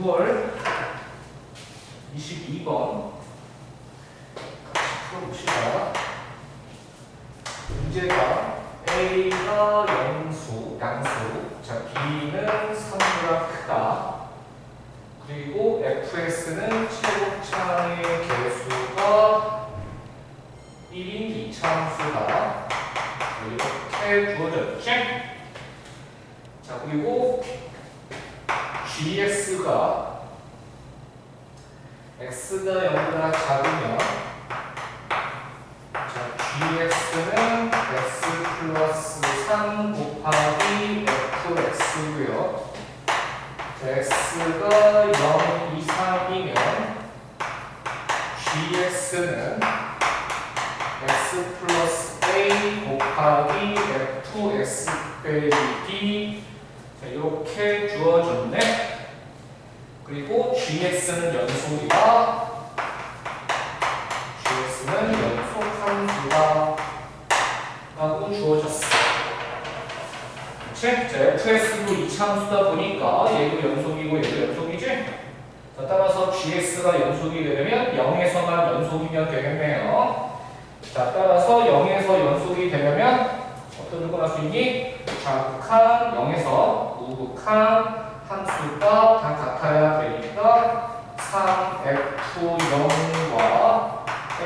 work gx가 x가 0보다 작으면 자 gx는 x 플러스 3 곱하기 fx고요. 자, x가 0 이상이면 gx는 x 플러스 a 곱하기 fx 빼기 자, 이렇게 주어졌네. 그리고 gx는 연속이다. gx는 연속 함수다. 라고 주어졌어. 그치? 자, fs도 2차 함수다 보니까 얘도 연속이고 얘도 연속이지? 자, 따라서 gx가 연속이 되려면 0에서만 연속이면 되겠네요. 자, 따라서 0에서 연속이 되려면 어떤 조건 할수 있니? 좌극한 0에서 우극한 함수가 다 같아야 되니까 3f0과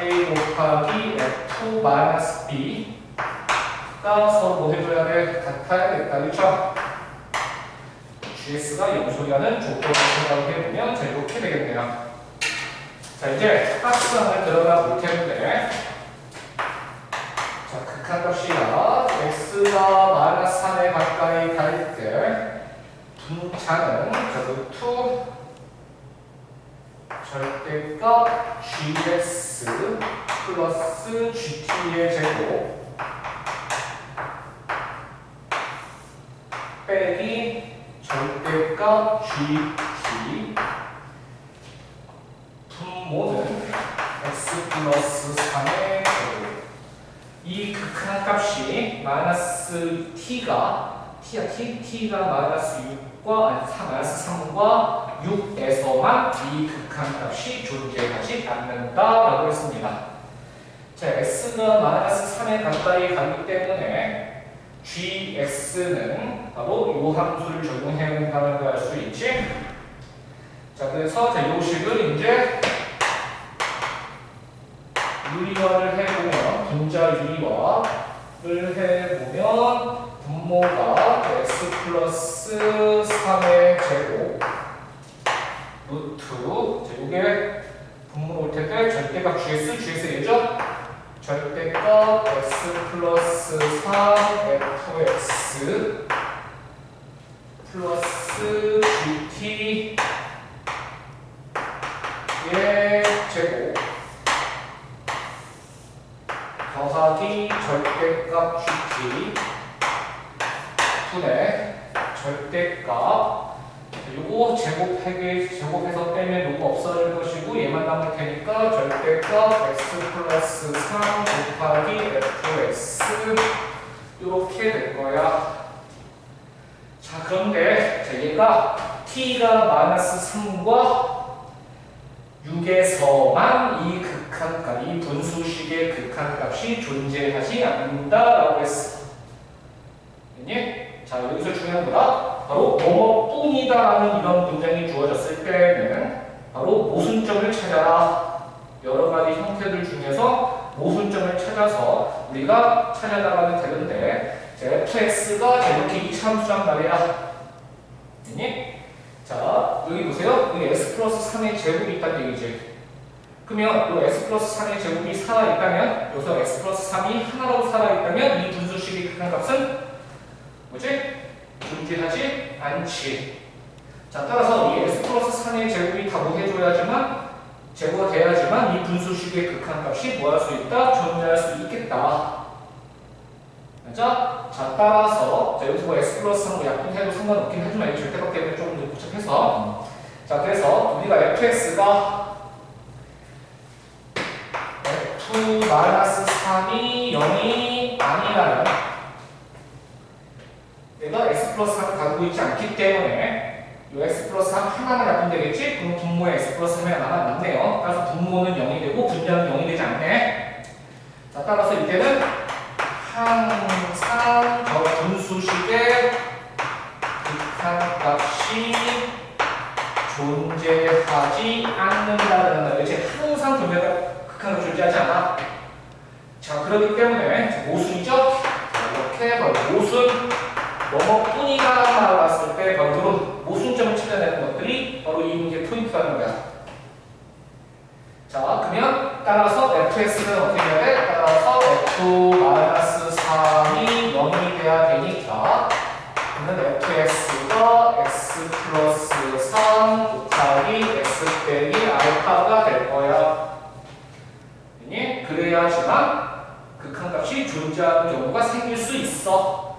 a 곱하기 f 마이너스 b 가 서로 뭐 해줘야 돼? 같아야겠다. 그렇죠? GS가 영소라는 조건을 생각해보면 자 이렇게 되겠네요. 자 이제 박스 안에 들어가 볼 텐데 자 극한 값이야 x가 마이너스 3에 가까이 갈 때 분차는 자그2 절대값 gs 플러스 gt의 제곱 빼기 절대값 gt 분모는 x 플러스 3의 제곱 이 극한 값이 마이너스 t가 t야 t t가 마이너스 6과 아니 3 마이너스 3과 6에서만 이 극한 값이 존재하지 않는다 라고 했습니다. 자 x가 마이너스 3에 가까이 가기 때문에 gx는 바로 이 함수를 적용해야 된다는 걸 알 수 있지. 자 그래서 자 요식을 이제 유리화를 해보면 분자 유리화를 해보면 분모가 x 플러스 3의 제곱 루트 자 요게 분모로 올 텐데 절대값 gs gs 예죠? 절대값 x 플러스 3 fx 플러스 gt 의 제곱 더하기 절대값 GT 분의 절대값 요거 제곱하게 제곱해서 빼면 요거 없어질 것이고 얘만 남을 테니까 절대값 x 플러스 3 곱하기 fx 이렇게 될 거야. 자 그런데 자, 얘가 t가 마이너스 3과 6에서만 이 극한값, 이 분수식의 극한값이 존재하지 않는다라고 했어. 됐니? 자 여기서 중요한 거다. 바로 뭐뭐뿐이다라는 이런 문장이 주어졌을 때는 바로 모순점을 찾아라. 여러 가지 형태들 중에서 모순점을 찾아서 우리가 찾아나가면 되는데 자, fx가 이렇게 이차함수란 말이야. 됐니? 자, 여기 보세요. 여기 x 플러스 3의 제곱이 있다는 얘기지. 그러면 이 x 플러스 3의 제곱이 살아있다면 여기서 x 플러스 3이 하나로 살아있다면 이 분수식의 극한값은 뭐지? 존재하지 않지. 자, 따라서 이 x 플러스 3의 제곱이 다뭐 해줘야지만 제곱가 돼야지만 이 분수식의 극한값이 뭐 할 수 있다? 존재할 수 있겠다. 자, 자 따라서 자, 여기서 뭐 x 플러스 3로 약분해도 상관없긴 하지만 이 절대값 때문에 조금 더 복잡해서 자 그래서 우리가 fx가 f 마이너스 3이 0이 아니라면 얘가 x 플러스 3을 가지고 있지 않기 때문에 요 x 플러스 3 하나만 약분 되겠지? 그럼 분모에 x 플러스 3이 하나만 남네요. 따라서 분모는 0이 되고 분자는 0이 되지 않네. 자, 따라서 이때는 항상 저 분수식의 극한값이 존재하지 않는다는 말. 이제 항상 존재가 극한값이 존재하지 않아. 자, 그렇기 때문에 모순이죠? 자, 이렇게 바로 모순 뭐뭐 뿐이다 나왔을 때 바로 그런 모순점을 찾아내는 것들이 바로 이 문제의 포인트라는 거야. 자, 그러면 따라서 fx는 어떻게 해야 돼? 따라서 f-3이 0이 돼야 되니까 그러면 fx가 x 플러스 3 곱하기 x 빼기 알파가 될 거야. 아니? 그래야지만 극한값이 존재하는 경우가 생길 수 있어.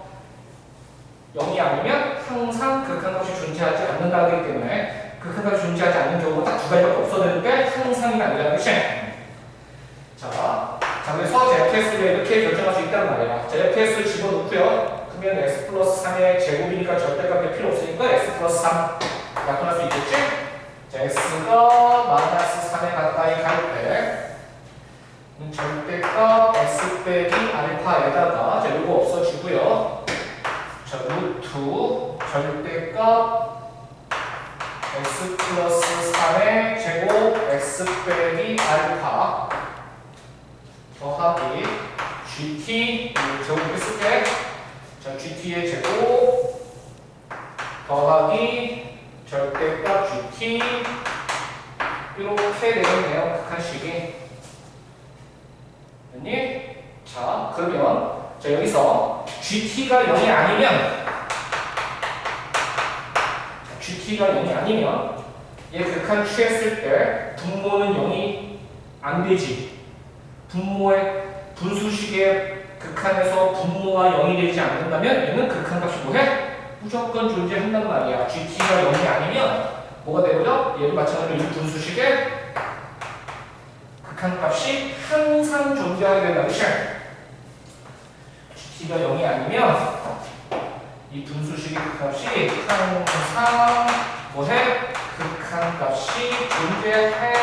0이 아니면 항상 극한값이 존재하지 않는다기 때문에 극한값이 존재하지 않는 경우가 딱 두 가지밖에 없었는데 항상이 아니라는 것이 자, 자 그래서 제 fs를 이렇게 결정할 수 있다는 말이야. 자, fs를 집어넣고요. 그러면 x 플러스 3의 제곱이니까 절대값이 필요 없으니까 x 플러스 3 약분할 수 있겠지? 자, x가 마이너스 3에 가까이 갈 때, 음, 절대값 x 빼기 알파에다가, 자, 요거 없어지고요. 자, 루트 절대값 x 플러스 3의 제곱 x 빼기 알파 더하기 gt 제곱 쓸게. 자, gt의 제곱 더하기 절대값 gt 이렇게 되겠네요. 극한식이. 됐니? 자, 그러면 자 여기서 gt가 0이 아니면 gt가 0이 아니면 얘 극한 취했을 때 분모는 0이 안 되지. 분모의 분수식의 극한에서 분모가 0이 되지 않는다면 얘는 극한값이 뭐해? 무조건 존재한단 말이야. gt가 0이 아니면 뭐가 되고요? 얘도 마찬가지로 이 분수식의 극한값이 항상 존재하게 된다는 gt가 0이 아니면 이 분수식의 극값이 항상 뭐해? 극한값이 존재해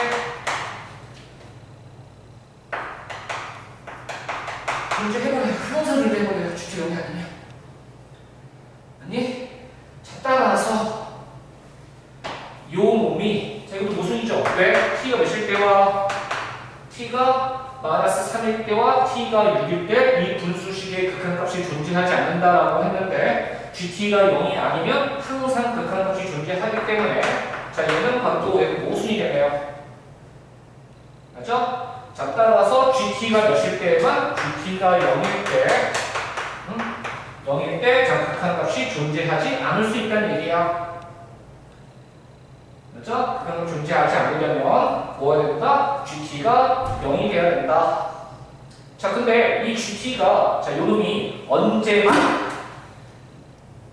존재해버려요. 항상 존재해버려요. 0이 아니면 아니? 자, 따라서 요 몸이 자 이것도 모순이죠. 왜? t가 몇일 때와 t가 마이너스 3일 때와 t가 6일 때 이 분수식의 극한값이 존재하지 않는다라고 했는데 gt가 0이 아니면 항상 극한값이 존재하기 때문에 자 얘는 바로 또 모순이 되네요. 맞죠? 자 따라서 gt가 몇일 때만 gt가 0일 때 음? 0일 때 극한값이 존재하지 않을 수 있다는 얘기야. 그렇죠? 그럼 존재하지 않으려면 뭐가 된다? GT가 0이 돼야 된다. 자, 근데 이 GT가 자, 요 놈이 언제만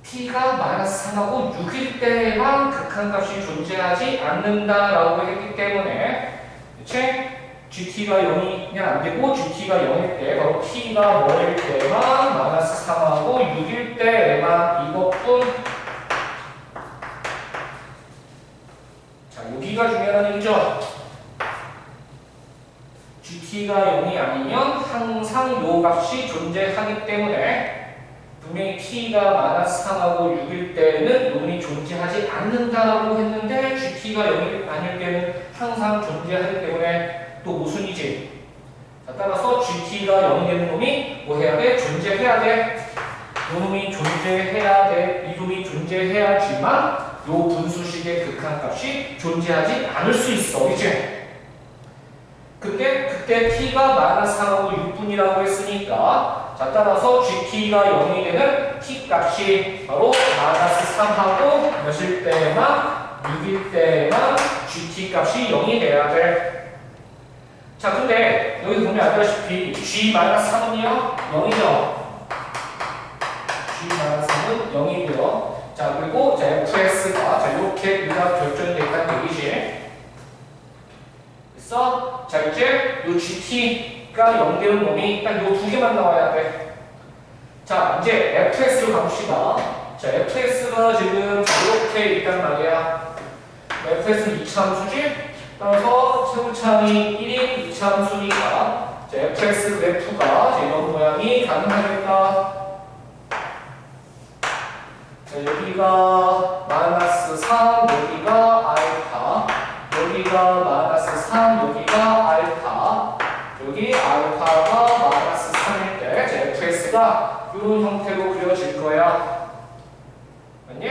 t가 마이너스 3하고 6일 때만 극한값이 존재하지 않는다라고 했기 때문에 그치? GT가 0이 그냥 안 되고 GT가 0일 때 바로 t가 뭐일 때만 마이너스 3하고 6일 때만 이것뿐 자, 여기가 중요한 얘기죠. GT가 0이 아니면 항상 요 값이 존재하기 때문에 분명히 t가 마이너스 3하고 6일 때는 놈이 존재하지 않는다라고 했는데 GT가 0이 아닐 때는 항상 존재하기 때문에 또 모순이지. 자, 따라서 GT가 0이 되는 놈이 뭐 해야 돼? 존재해야 돼. 요 놈이 존재해야 돼. 이 놈이 존재해야지만 요 분수식의 극한값이 존재하지 않을 수 있어. 이제 근데 그때 t가 마이너스 3하고 6분이라고 했으니까 자 따라서 gt가 0이 되는 t 값이 바로 마이너스 3하고 몇일 때만 6일 때만 gt 값이 0이 돼야 돼. 자 근데 여기 보면 알다시피 g 마이너스 3은요 0이죠. g 마이너스 3은 0이고요. 자 그리고 자 fx가 자 이렇게 의가 결정이 됐다는 얘기지. 그래서 자 이제 요 gt 가0 되는 놈이 딱 요 두 개만 나와야 돼. 자 이제 fx로 가봅시다. 자, fx가 지금 이렇게 있단 말이야. fx는 이차함수지? 따라서 세우창이 1인 이차함수니까 자, fx f가 이런 모양이 가능하겠다. 자, 여기가 마이너스 3, 여기가 알파, 여기가 마이너스 3, 여기가 알파, 여기 알파가 마이너스 3일 때, 자, fx가 이런 형태로 그려질 거야. 맞니?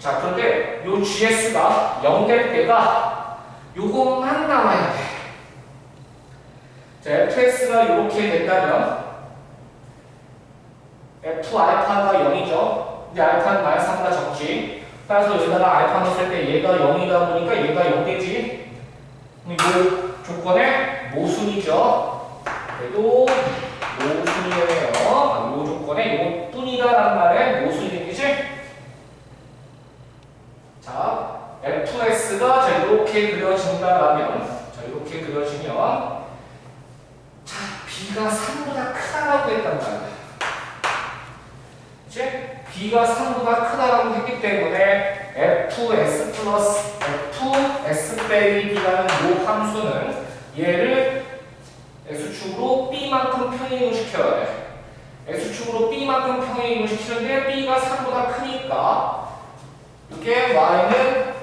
자, 그런데 요 GS가 0 될 때가 요것만 나와야 돼. 자, fx가 이렇게 된다면 f 알파가 0이죠. 근데 알파는 마이너스 3보다 적지. 따라서 여기다가 알파 넣었을 때 얘가 0이다 보니까 얘가 0 되지. 이 조건에 모순이죠. 그래도 모순이에요. 아, 요 조건에 이건 뿐이다라는 말에 모순이 생기지? 자, fs가 자 이렇게 그려진다라면 자 이렇게 그려지면 자 b가 3보다 크다라고 했단 말이야. 이제 b가 3보다 크다라고 했기 때문에 fs 플러스 fs 빼기 b라는 이 함수는 얘를 x축으로 b만큼 평행을 시켜야 돼. x축으로 b만큼 평행을 시키는데 b가 3보다 크니까 이게 y는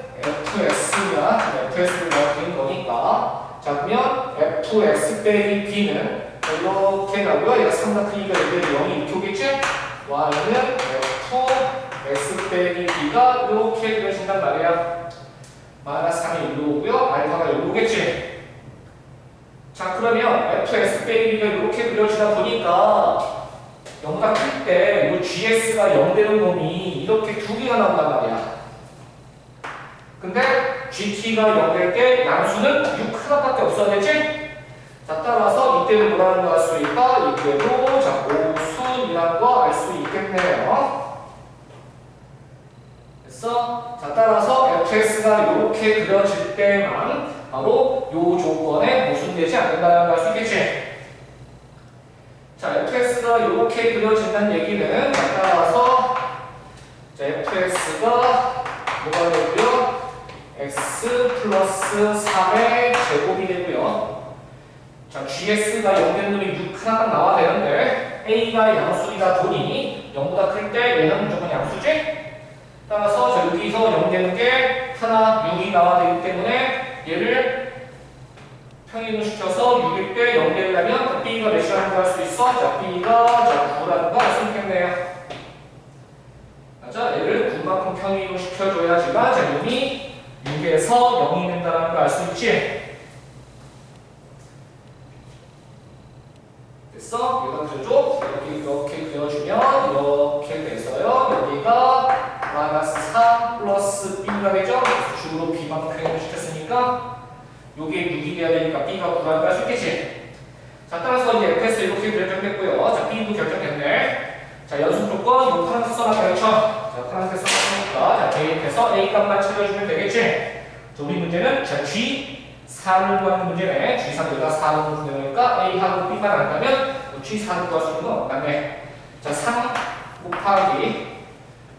fs면 fs를 넣은 거니까 자 그러면 fx 빼기 b는 이렇게 나고요. 얘가 3보다 크니까 이게 0이 이렇게 오겠지? y는 fx 빼기 b가 이렇게 그려진단 말이야. 마이너스 3이 일로 오고요. 알파가 여기 오겠지? 자 그러면 fx 빼기 b가 이렇게 그려지다 보니까 0보다 클때 이 gs가 0 되는 놈이 이렇게 두 개가 나온단 말이야. 근데 gt가 0될 때 양수는 6 하나밖에 없어야 되지? 자 따라서 이때는 뭐라는 거알수 있다? 이때도 자 오순이라는 거 알 수 있겠네요. 됐어? 자 따라서 fx가 이렇게 그려질 때만 바로 요 조건에 모순되지 않는다는 걸알수 있겠지? 자 fx가 이렇게 그려진다는 얘기는 자, 따라서 자 fx가 뭐가 되고요? x 플러스 3의 제곱이 되고요. 자, GS가 0 되는 놈이 6 하나만 나와야 되는데 A가 양수이다 보니 0보다 클 때 얘는 무조건 양수지? 따라서 자, 여기서 0 되는 게 하나 6이 나와야 되기 때문에 얘를 평행을 시켜서 6일 때0 되려면 B가 몇이라는 거할수 있어? 자, B가 자, 9라는 거알수 있겠네요. 맞아? 얘를 9만큼 평행을 시켜줘야지만 자, 놈이 6에서 0이 된다는 걸 알 수 있지? 됐어? 그죠? 여기 이렇게 그려주면 이렇게 돼서요. 여기가 마이너스 3 플러스 b가 되죠? 주로 b만 평행을 시켰으니까 요게 6이 돼야 되니까 b가 9라는 걸알수 있겠지? 자, 따라서 이제 fs 이렇게 결정됐고요. 자, b도 결정됐네. 자, 연습 조건 요 파란색 써놨다, 그쵸? 자, 파란색 써놨으니까 자, 대입해서 a 값만 찾아주면 되겠지? 자, 우리 문제는 자, g 4를 구하는 문제네. G4가 4를 구하니까 A하고 B만 안다면 G4를 구할 수 있는 거 맞네. 자, 3 곱하기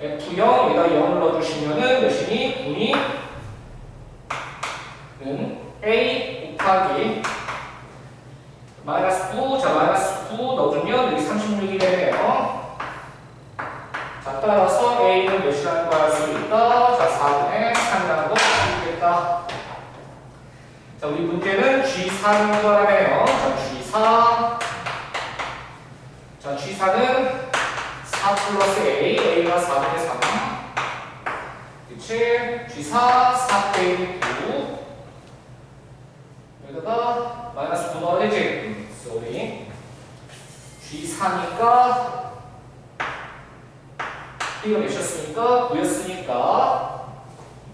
F0 여기다 0을 넣어주시면은 몇이니? 분이 는 A 곱하기 마이너스 9, 자 마이너스 9 넣어주면 여기 36이 되네요. 자 따라서 A는 몇이라는 거알수 있다. 자 4분의 3이라는 거알수 있겠다. 자 우리 문제는 G4를 구하라네요. 자 G4 자 G4는 4 플러스 A, A가 4분의 3 그치? G4 4 빼기 9 여기다가 마이너스 9 넣어야 되지? 음, 쏘리. G4니까 B가 몇이었으니까 9였으니까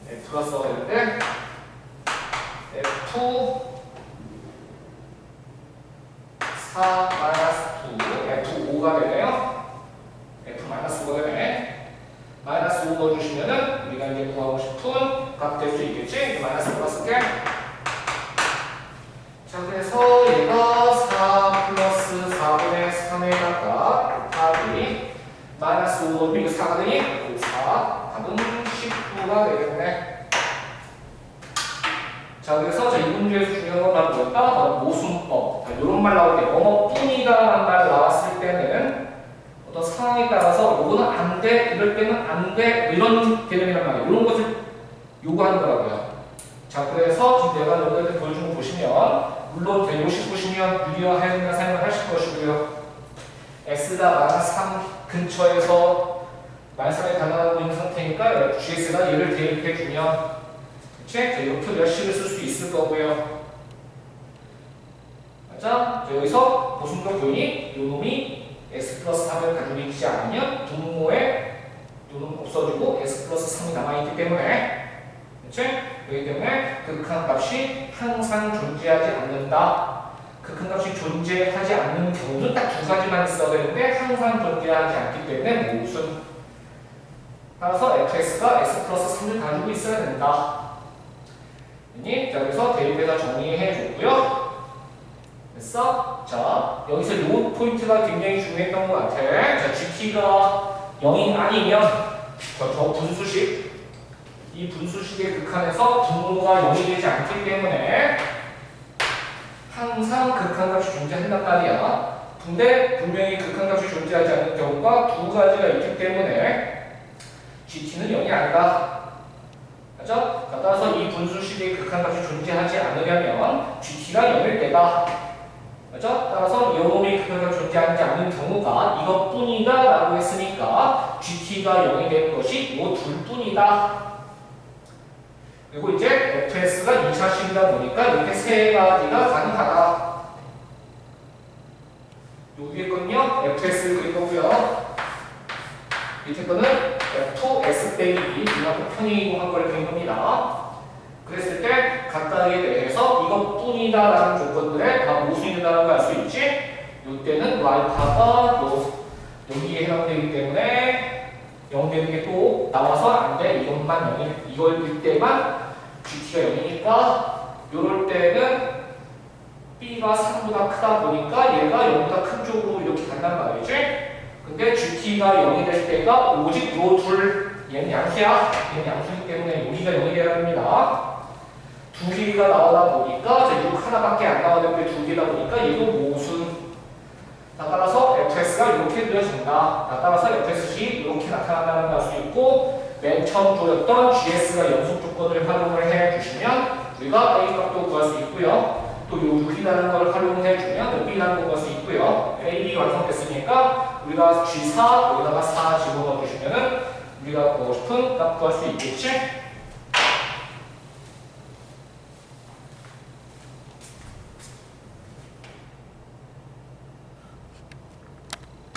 F가 써야 되는데 F 4 마이너스 2 F 5가 되네요. F 마이너스 5가 되네. 마이너스 5 넣어주시면은 우리가 이제 구하고 싶은 값 될 수 있겠지? 마이너스 5가 쓸게 자 그래서 얘가 4 플러스 4분의 3에다가 곱하기 마이너스 5 넣으면 이거 4가 되니? 곱하기 4 답은 19가 되겠네. 자 그래서 자, 이 문제에서 중요한 건 바로 뭐였다? 바로 모순법. 자, 이런 말 나올 때 뭐뭐뿐이다 라는 말 나왔을 때는 어떤 상황에 따라서 요거는 안 돼, 이럴 때는 안 돼, 뭐 이런 개념이란 말이에요. 이런 것을 요구하는 거라고요. 자 그래서 지금 내가 여기다 보여준 거 보시면 물론 150 보시면 유리화하였나 사용을 하실 것이고요. x가 마이너스 3 근처에서 마이너스 3에 달하고 있는 상태니까 GS가 얘를 대입해주면 그치? 자, 이렇게 몇 식을 쓸 수 있을 거고요. 자, 여기서 보순도 교인이 요 놈이 x 플러스 3을 가지고 있지 않으면 분모에 요놈 없어지고 x 플러스 3이 남아있기 때문에 그치? 그렇기 때문에 극한 값이 항상 존재하지 않는다. 극한 값이 존재하지 않는 경우는 딱 두 가지만 있어야 되는데 항상 존재하지 않기 때문에 모순. 따라서 fx가 x 플러스 3을 가지고 있어야 된다. 니 자, 여기서 대입해서 정리해 줬고요. 됐어? 자, 여기서 이 포인트가 굉장히 중요했던 것 같아. 자, gt가 0이 아니면 저, 저 분수식 이 분수식의 극한에서 분모가 0이 되지 않기 때문에 항상 극한값이 존재한단 말이야. 근데 분명히 극한값이 존재하지 않는 경우가 두 가지가 있기 때문에 GT는 0이 아니다. 맞죠? 따라서 이 분수식의 극한값이 존재하지 않으려면 GT가 0일 때다. 맞죠? 따라서 영혼의 극한값이 존재하지 않는 경우가 이것뿐이다 라고 했으니까 GT가 0이 되는 것이 이 둘뿐이다. 그리고 이제 fs가 2차식이다 보니까 이렇게 세 가지가 가능하다. 요 위에 건요, fs를 그릴 거고요. 밑에 거는 f2s 빼기 이만큼 편의한 걸 그린 겁니다. 그랬을 때 각각에 대해서 이것뿐이다 라는 조건들에 다 모순이 된다는 걸 알 수 있지. 이때는 요 여기에 해당되기 때문에 0 되는 게 또 나와서 안 돼. 이것만 0일, 이걸 때만 GT가 0이니까 요럴 때는 B가 3보다 크다 보니까 얘가 0보다 큰 쪽으로 이렇게 간단 말이지. 근데 GT가 0이 될 때가 오직 요 둘, 얘는 양수야. 얘는 양수이기 때문에 여기가 0이 돼야 됩니다. 두 개가 나오다 보니까 자, 6 하나밖에 안 나오는 게두 개다 보니까 얘도 모순. 따라서 fs가 이렇게 그려진다. 따라서 fs식 이렇게 나타난다는 걸 알 수 있고 맨 처음 보였던 gs가 연속 조건을 활용을 해주시면 우리가 a 값도 구할 수 있고요. 또요 6이라는 걸 활용해주면 b라는 걸 구할 수 있고요. a, b 완성됐으니까 우리가 g4 여기다가 4 집어넣어 주시면은 우리가 구하고 싶은 값 구할 수 있겠지?